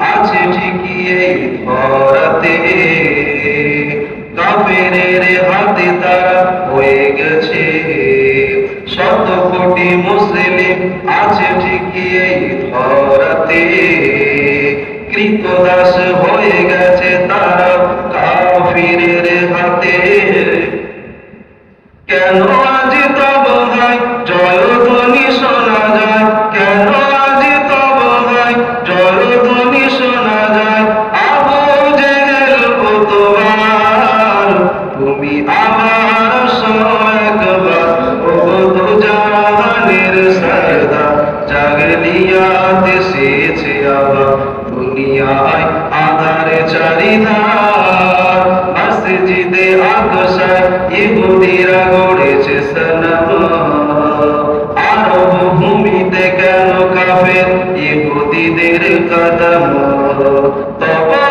আছে ঠিকই এই ধরাতে। কাফেরের হাতে তারা হয়ে গেছে। শত কোটি মুসলিম আছে ঠিকই এই ধরাতে। কৃতদাস হয়ে গেছে তারা কাফিরের হাতে। কেন জাগলিয়াত সেছে আবার, দুনিয়ায় আধারে মসজিদে ইহুদিরা গড়েছে সনম আরব ভূমিতে কেন কাফের ইহুদিদের কদম? তব